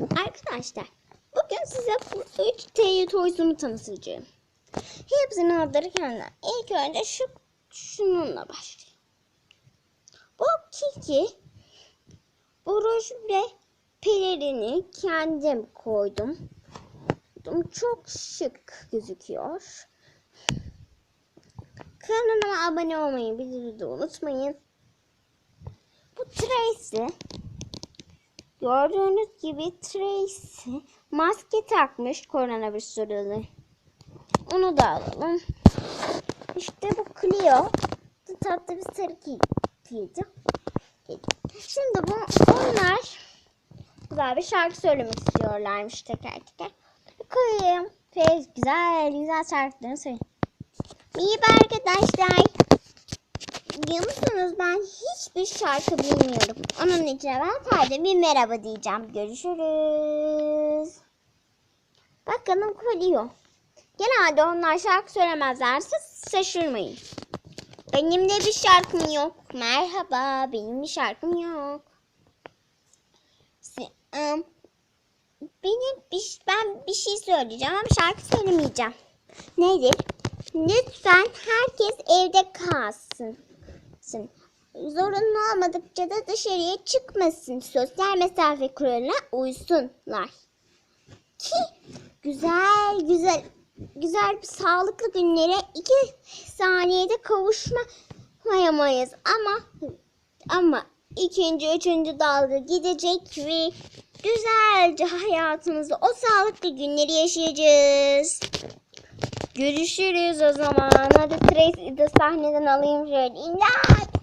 Arkadaşlar bugün size bu 3 TY Toys'umu tanıtacağım. Hepsinin adları kendinden. İlk önce şu şununla başlayayım. Bu Kiki bu ve pelerini kendim koydum. Çok şık gözüküyor. Kanalıma abone olmayı, bildirimleri de unutmayın. Bu Tracy. Gördüğünüz gibi Tracy maske takmış koronavirüs sorunu. Onu da alalım. İşte bu Clio. Bu tatlı bir sarı kedi. Şimdi bu onlar güzel bir şarkı söylemek istiyorlarmış teker teker. Koyayım. Fez güzel güzel şarkılarını söyle. Merhaba arkadaşlar. Biliyor musunuz ben hiçbir şarkı bilmiyorum. Onun için ben sadece bir merhaba diyeceğim. Görüşürüz. Bakalım Clio. Genelde onlar şarkı söylemezlerse şaşırmayın. Benim de bir şarkım yok. Merhaba, benim bir şarkım yok. Benim bir, ben bir şey söyleyeceğim ama şarkı söylemeyeceğim. Nedir? Lütfen herkes evde kalsın. Zorunlu olmadıkça da dışarıya çıkmasın. Sosyal mesafe kuralına uysunlar. Ki güzel güzel güzel bir sağlıklı günlere iki saniyede kavuşmayamayız ama ama ikinci üçüncü dalga gidecek ve güzelce hayatımızda o sağlıklı günleri yaşayacağız. Görüşürüz o zaman. Hadi Tracy'i de sahneden alayım şöyle. İmdat!